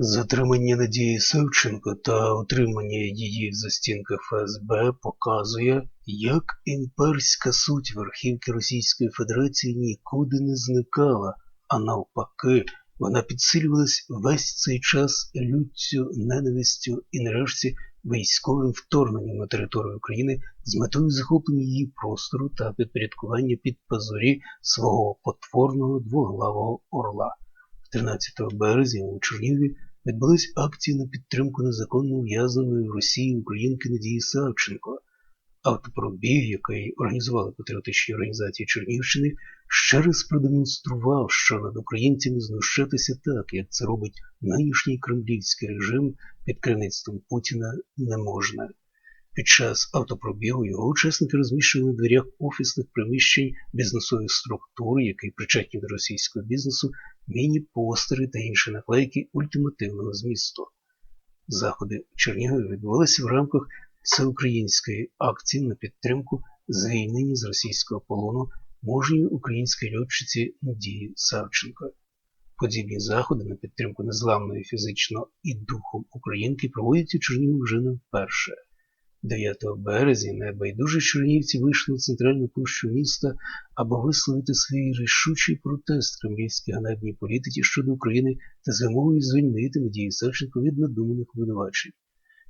Затримання Надії Савченко та утримання її в застінках ФСБ показує, як імперська суть верхівки Російської Федерації нікуди не зникала, а навпаки, вона підсилювалась весь цей час люттю, ненавистю і нарешті військовим вторгненням на територію України з метою захоплення її простору та підпорядкування під пазурі свого потворного двоглавого орла. 13 березня у Чернігові відбулись акції на підтримку незаконно ув'язненої в Росії українки Надії Савченко. Автопробіг, який організували патріотичні організації Чернігівщини, ще раз продемонстрував, що над українцями знущатися так, як це робить нинішній кремлівський режим під керівництвом Путіна, не можна. Під час автопробігу його учасники розміщували на дверях офісних приміщень бізнесових структур, які причетні до російського бізнесу, міні-постери та інші наклейки ультимативного змісту. Заходи в Чернігові відбувалися в рамках всеукраїнської акції на підтримку звільнення з російського полону мужньої української льотчиці Надії Савченко. Подібні заходи на підтримку незламної фізично і духом українки проводять у Чернігові вже не вперше. 9 березня небайдужі чернігівці вийшли на центральну площу міста, аби висловити свій рішучий протест кремлівській ганебній політиці щодо України та з вимогою звільнити Надію Савченко від надуманих винувачень.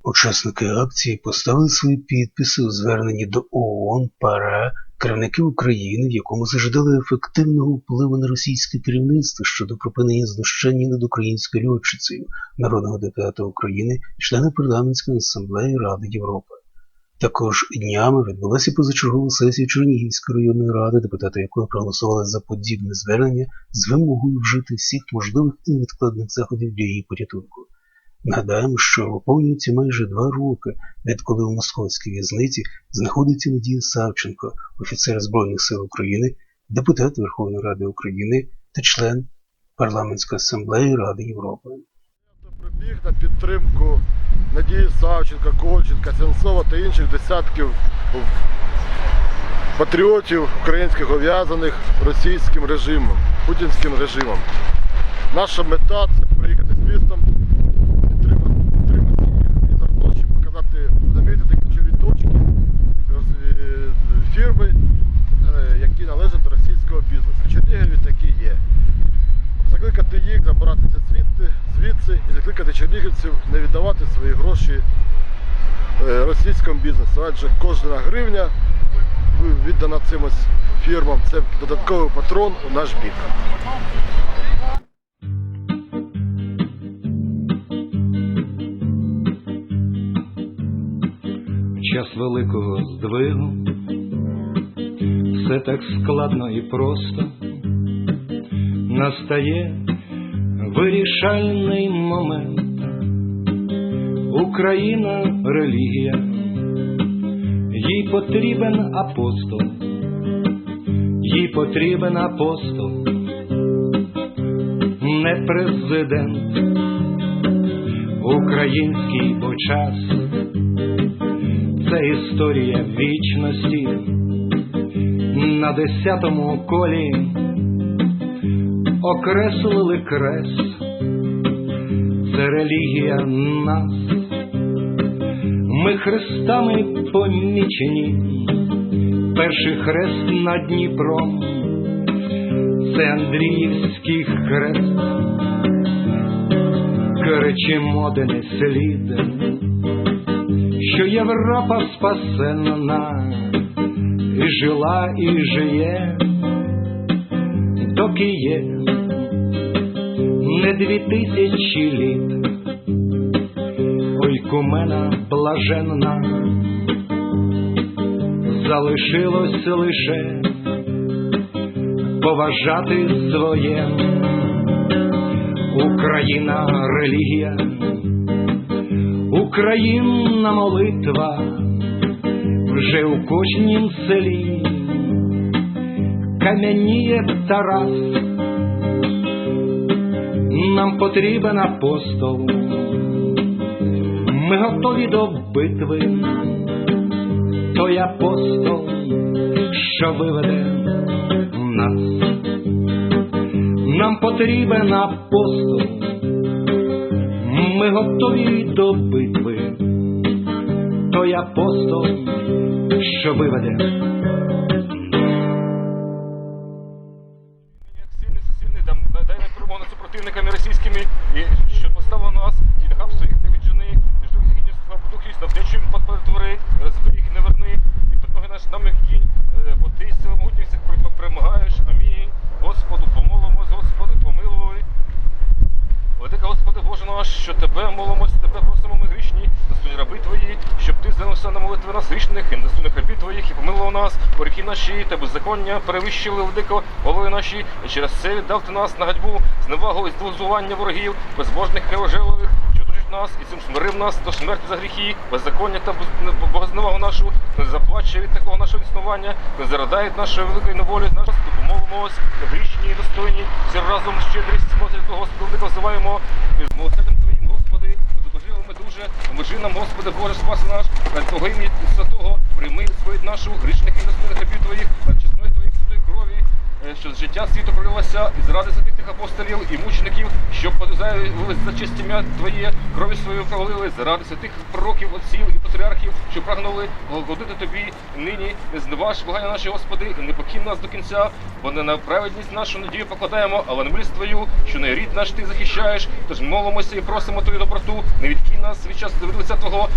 Учасники акції поставили свої підписи у зверненні до ООН, ПАРА, керівників України, в якому зажадали ефективного впливу на російське керівництво щодо припинення знущання над українською льотчицею, народного депутата України, члена парламентської асамблеї Ради Європи. Також днями відбулася позачергова сесія Чернігівської районної ради, депутати якої проголосували за подібне звернення з вимогою вжити всіх можливих і невідкладних заходів для її порятунку. Нагадаємо, що виповнюється майже два роки, відколи у московській в'язниці знаходиться Надія Савченко, офіцер Збройних сил України, депутат Верховної Ради України та член парламентської асамблеї Ради Європи. Прибіг на підтримку Надії Савченка, Кольченка, Сенцова та інших десятків патріотів українських ув'язаних російським режимом, путінським режимом. Наша мета це чернігівців не віддавати свої гроші е, російському бізнесу, адже кожна гривня віддана цимось фірмам, це додатковий патрон у наш бік. Час великого здвигу все так складно і просто настає вирішальний момент. Україна релігія, їй потрібен апостол, їй потрібен апостол, не президент, український бо час це історія вічності. На десятому колі окреслили крест, це релігія нас, ми хрестами помічені, перший хрест над Дніпром, це Андріївський хрест, кричимо де не слід що Європа спасенна і жила, і жиє, доки є не дві тисячі літ, кумена блаженна, залишилось лише поважати своє. Україна релігія. Українна молитва. Вже у кожнім селі, кам'яніє Тарас, нам потрібен апостол, ми готові до битви, той апостол, що виведе нас, нам потрібен апостол. Ми готові до битви. Той апостол, що виведе навтечим подпотвори, розбий їх не верни, і під ноги наш нам кінь, Е, бо ти сила могутніх всіх перемагаєш, амінь. Господу помолимось, Господи, помилуй. Владика, Господи Боже наш, що Тебе молимось, Тебе просимо ми грішні, достойні раби Твої, щоб Ти звернувся на молитви нас грішних і недостойних рабів Твоїх і помилував нас, поріхи наші та беззаконня перевищили владико голови наші, і через це віддав Ти нас на гадьбу, зневагу і здивування ворогів, безбожних кривожелових, нас і цим смирив нас до смерті за гріхи, беззаконня та богозневагу нашу, не заплаче від такого нашого існування, не зарадають нашої великої неволі, наш Господи, помолимось, грішні і достойні, всі разом щедрість до Господа, і з милосердям Твоїм, Господи, задовожили ми дуже, поможи нам, Господи, Боже, спаси наш, ради Твого ім'я Святого, прийми свою нашу грішних і достойних рабів Твоїх, що з життя світу пролилося і зради святих тих апостолів і мучеників, що подозають за честь Твоє, крові свою провалили, заради святих пророків, отців і патріархів, що прагнули благодити Тобі нині, не зневаж благання наші, Господи, і не покинь нас до кінця, бо не на праведність нашу надію покладаємо, але на милість Твою, що не рід наш Ти захищаєш, тож молимося і просимо Твою доброту, не відкинь нас від часу до Твого,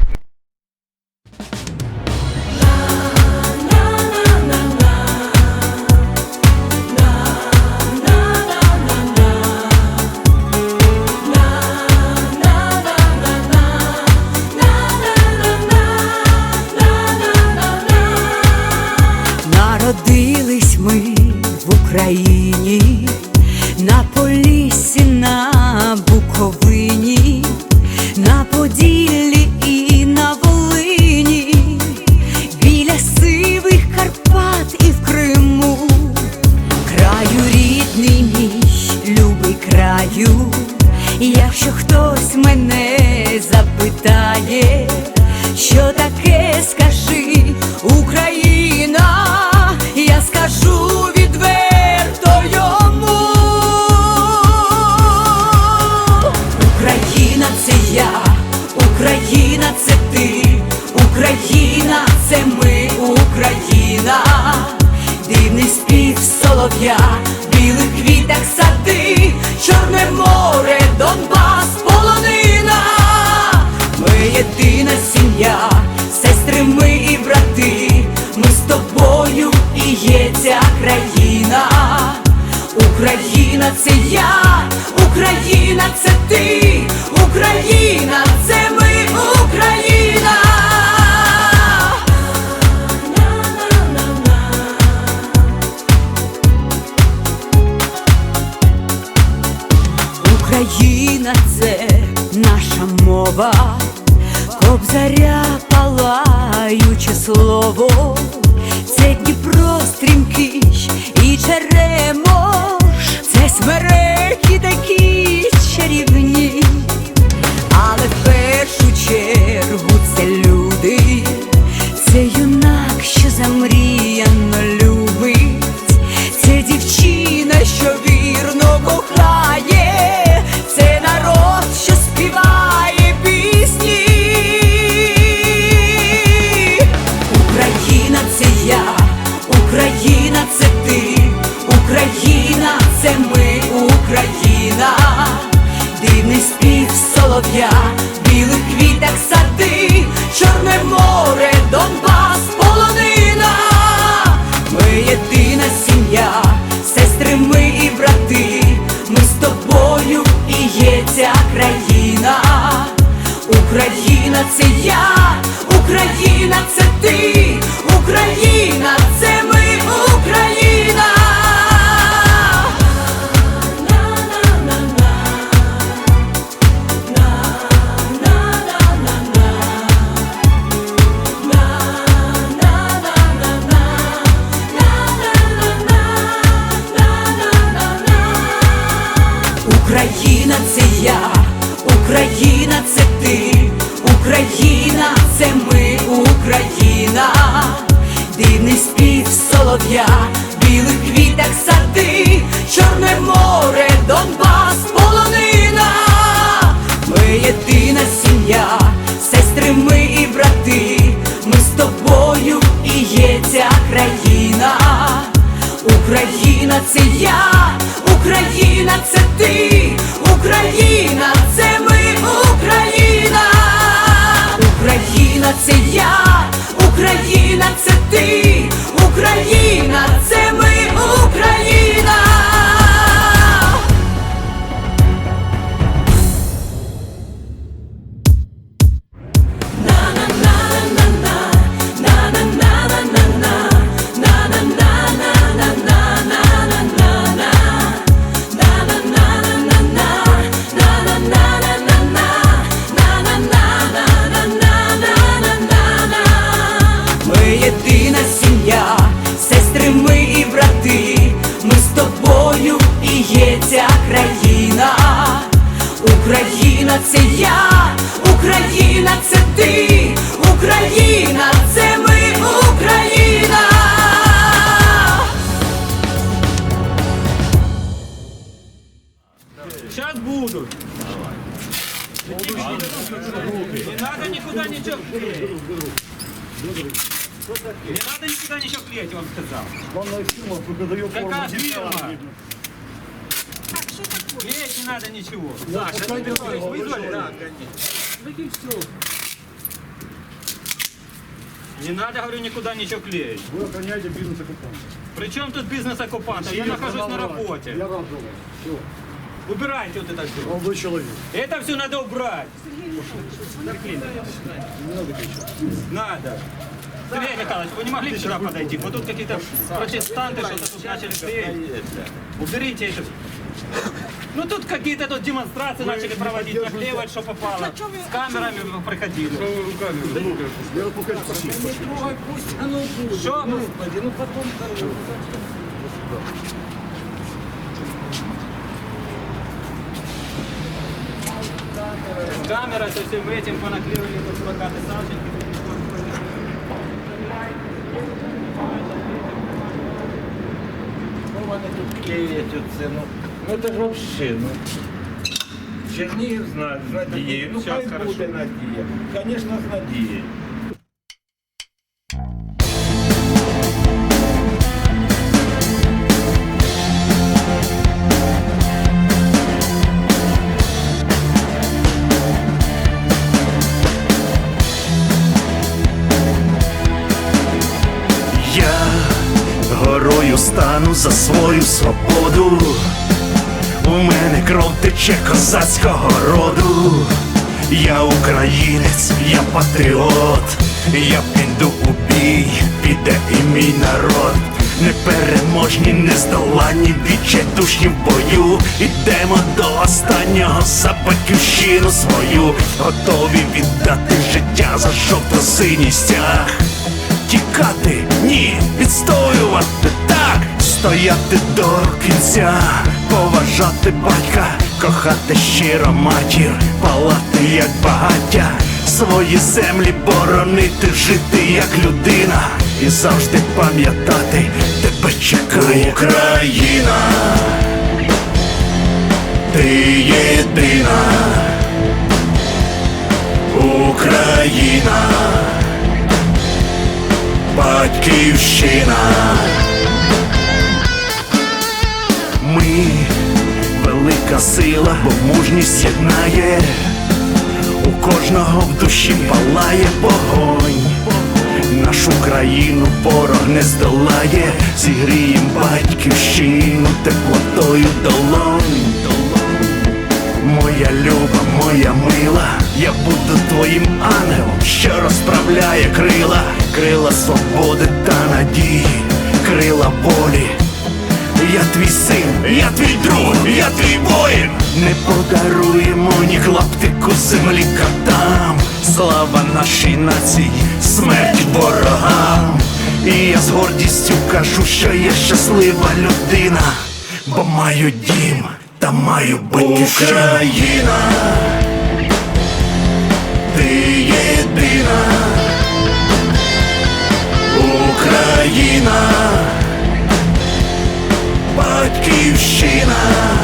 Україна, це я, Україна, це ти, Україна, це ми, Україна. Сейчас буду. Не надо нікуди ничего клеить. Не надо нікуди ничего клеить, вам сказав. Главное, фирма преподает Какая форму. фирма? Клеить не надо ничего. Саша, ты Петрович, вы изоли? Не надо, говорю, никуда ничего клеить. Ви охороняєте бізнес окупанта. Причем тут бизнес оккупанта? Я нахожусь на работе. Я вам думаю. Все. Убирайте вот это все. Молодой чоловік. Это все надо убрать. Надо. Сергей Михайлович, вы не могли бы сюда подойти? Вот тут какие-то протестанты что-то тут начали клеить. Уберите это. Ну тут какие-то тут демонстрации начали проводить, наклеивать, что попало. А С камерами приходили. Что Что? Ну, господи, ну потом. Камера со всем этим понаклеивали под плакаты Савченко. Ну, вот эти клеят, ну. Ну це ж вообще, ну. Чернігів з на- з надією, ну хай хорошо. буде надія. Звісно, з надією. Я горою стану за свою свободу. У мене кров тече козацького роду. Я українець, я патріот, я піду у бій, піде і мій народ. Непереможні, нездоланні, відчайдушні в бою. Ідемо до останнього за батьківщину свою, готові віддати життя за жовто-синій стяг тікати, ні, відстоювати стояти до кінця, поважати батька, кохати щиро матір, палати як багаття, свої землі боронити, жити як людина і завжди пам'ятати, тебе чекає Україна, ти єдина, Україна. Батьківщина. Ми велика сила, бо мужність єднає, у кожного в душі палає вогонь. Нашу країну ворог не здолає, зігрієм батьківщину теплотою долонь. Моя люба, моя мила, я буду твоїм ангелом, що розправляє крила, крила свободи та надії, крила волі. Я твій син, я твій друг, я твій воїн. Не подаруємо ні клаптику землі катам. Слава нашій нації, смерть ворогам. І я з гордістю кажу, що я щаслива людина, бо маю дім та маю батьківщину. Україна, ти єдина. Україна, батьківщина.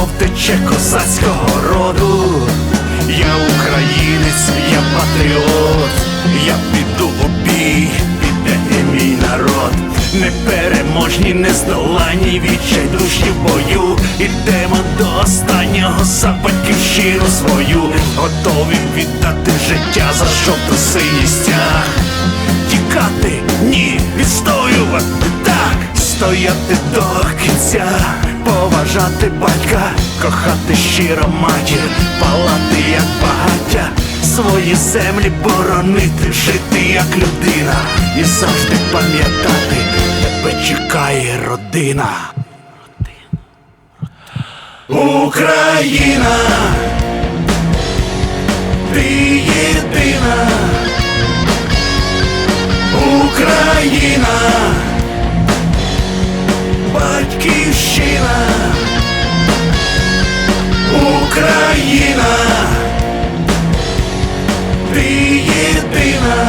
Кров тече козацького роду. Я українець, я патріот, я піду у бій, піде і мій народ. Непереможні, нездоланні, відчайдушні в бою. Ідемо до останнього за батьківщину свою, готові віддати життя за жовто-синій стяг тікати, ні, відстоювати так, стояти до кінця, поважати батька, кохати щиро матір, палати як багаття, свої землі боронити, жити як людина і завжди пам'ятати, тебе чекає родина. Україна, ти єдина. Україна, батьківщина, Україна, ти єдина,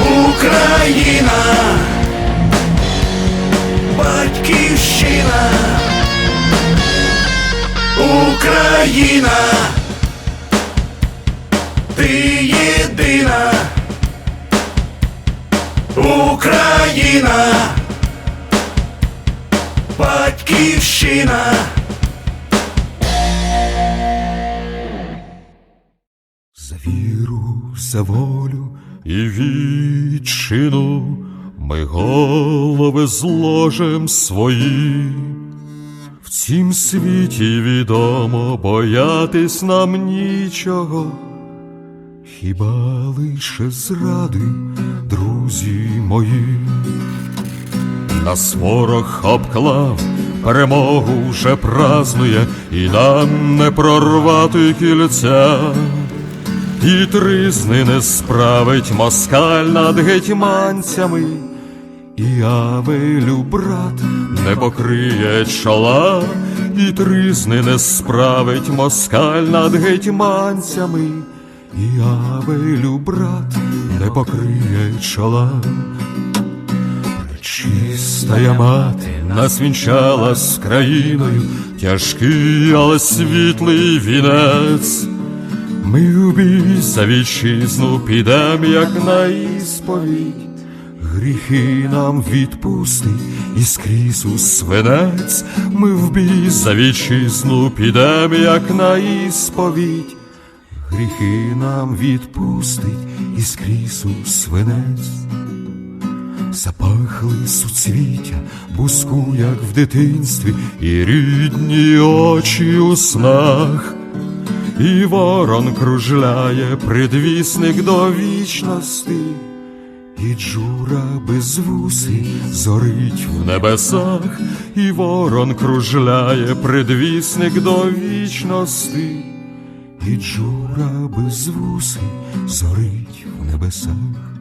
Україна, батьківщина, Україна, ти єдина. Батьківщина. За віру, за волю і вітчину ми голови зложим свої. В цім світі відомо боятись нам нічого, хіба лише зради, друзі мої. Нас ворог обклав, перемогу вже празнує, і нам не прорвати кільця. І тризни не справить москаль над гетьманцями, і Авелю брат не покриє чола, і тризни не справить москаль над гетьманцями, і Авелю брат не покриє чола. Чистая мати нас вінчала з країною, тяжкий, але світлий вінець. Ми в бій за вітчизну підем, як на ісповідь, гріхи нам відпустить Ісус свинець. Ми в бій за вітчизну підем, як на ісповідь, гріхи нам відпустить Ісус свинець. Запахли суцвіття, буску, як в дитинстві, і рідні очі у снах, і ворон кружляє, предвісник до вічності, і джура без вуси зорить в небесах, і ворон кружляє, предвісник до вічності, і джура без вуси зорить в небесах.